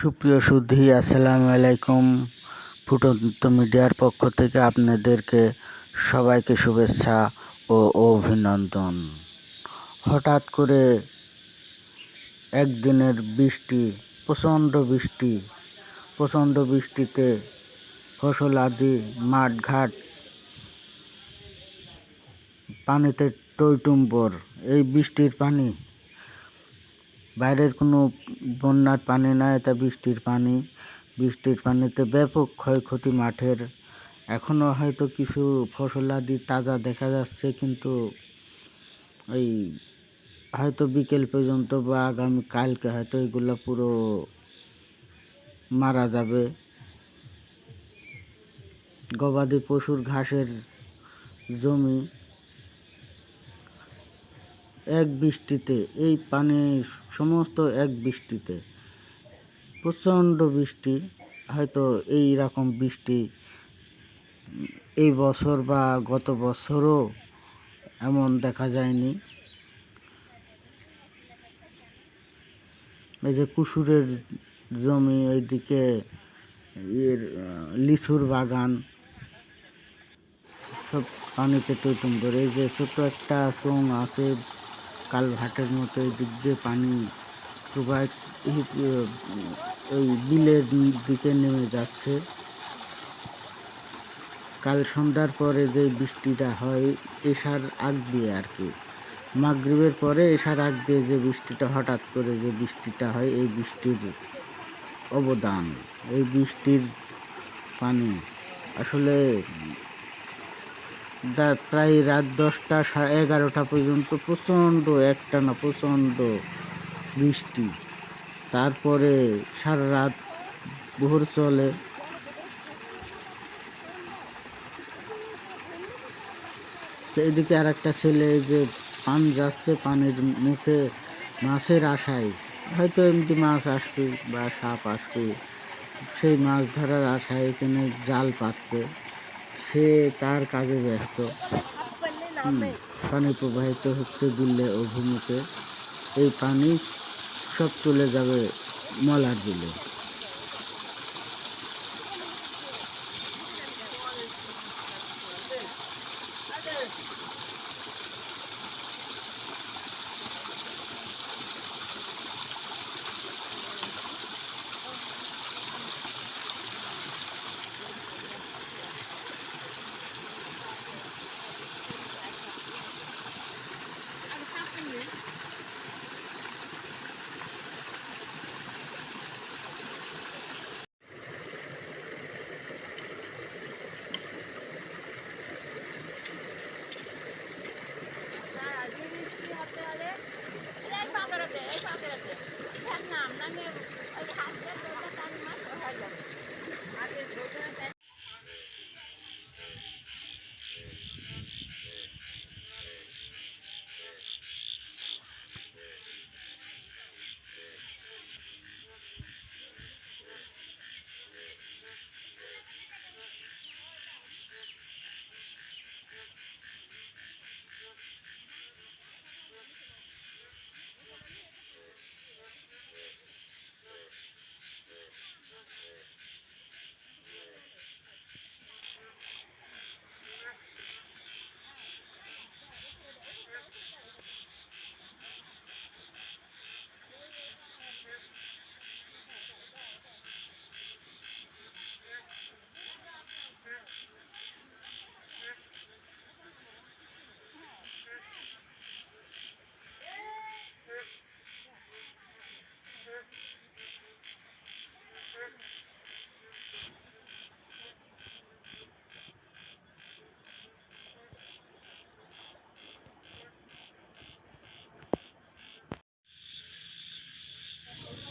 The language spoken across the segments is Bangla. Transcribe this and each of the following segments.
সুপ্রিয় সুধী, আসসালামু আলাইকুম। ফুটন্ত মিডিয়ার পক্ষ থেকে আপনাদেরকে সবাইকে শুভেচ্ছা ও অভিনন্দন। হঠাৎ করে একদিনের বৃষ্টি, প্রচণ্ড বৃষ্টি, প্রচণ্ড বৃষ্টিতে ফসল আদি মাঠঘাট, পানিতে টইটুম্বর, এই বৃষ্টির পানি বাইরের কোনো বন্যার পানি না এটা বৃষ্টির পানি। বৃষ্টির পানিতে ব্যাপক ক্ষয়ক্ষতি মাঠের। এখনও হয়তো কিছু ফসলাদি তাজা দেখা যাচ্ছে, কিন্তু এই হয়তো বিকেল পর্যন্ত বা আগামী কালকে হয়তো এগুলো পুরো মারা যাবে। গবাদি পশুর ঘাসের জমি এক বৃষ্টিতে, এই পানি সমস্ত এক বৃষ্টিতে। প্রচণ্ড বৃষ্টি, হয়তো এই রকম বৃষ্টি এই বছর বা গত বছরও এমন দেখা যায়নি। এই যে কুসুরের জমি ওইদিকে এর লিচুর বাগান, সব পানিতে টইটুম করে। এই যে ছোট্ট একটা চোং আছে কালভার্টের মতো এই দিক দিয়ে পানি প্রবাহিত ওই বিলের দিকে নেমে যাচ্ছে। কাল সন্ধ্যার পরে যে বৃষ্টিটা হয় এসার আগ দিয়ে আর কি। মাগরীবের পরে এসার আগ দিয়ে যে বৃষ্টিটা, হঠাৎ করে যে বৃষ্টিটা হয়, এই বৃষ্টির অবদান, এই বৃষ্টির পানি। আসলে প্রায় রাত দশটা সাড়ে এগারোটা পর্যন্ত প্রচণ্ড একটানা প্রচণ্ড বৃষ্টি। তারপরে সারা রাত ভোর চলে। এদিকে আর একটা ছেলে যে পান যাচ্ছে, পানির মুখে মাছের আশায়। হয়তো এমনি মাছ আসবে বা সাপ আসবে, সেই মাছ ধরার আশায় এখানে জাল পাতবে। সে তার কাজে ব্যস্ত। পানি প্রবাহিত হচ্ছে বিলে ভূমিতে। এই পানি সব চলে যাবে মলার বিলে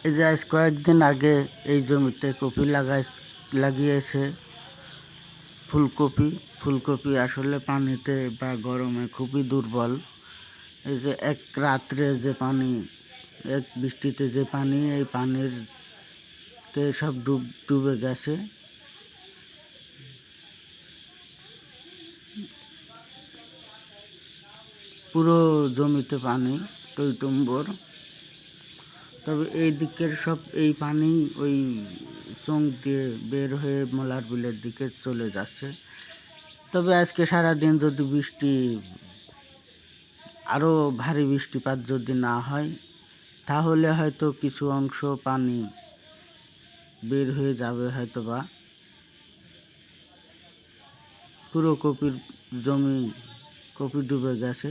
এই যে আজ কয়েকদিন আগে এই জমিতে কপি লাগাই, লাগিয়েছে ফুলকপি। ফুলকপি আসলে পানিতে বা গরমে খুবই দুর্বল। এই যে এক রাত্রে যে পানি, এক বৃষ্টিতে যে পানি, এই পানির তে সব ডুব, ডুবে গেছে। পুরো জমিতে পানি টইটুম্বর তবে এই দিকের সব, এই পানি ওই চোং দিয়ে বের হয়ে মোলার বিলের দিকে চলে যাচ্ছে। তবে আজকে সারাদিন যদি বৃষ্টি আরও ভারী বৃষ্টিপাত যদি না হয়, তাহলে হয়তো কিছু অংশ পানি বের হয়ে যাবে হয়তো বা পুরো কপির জমি কপি ডুবে গেছে।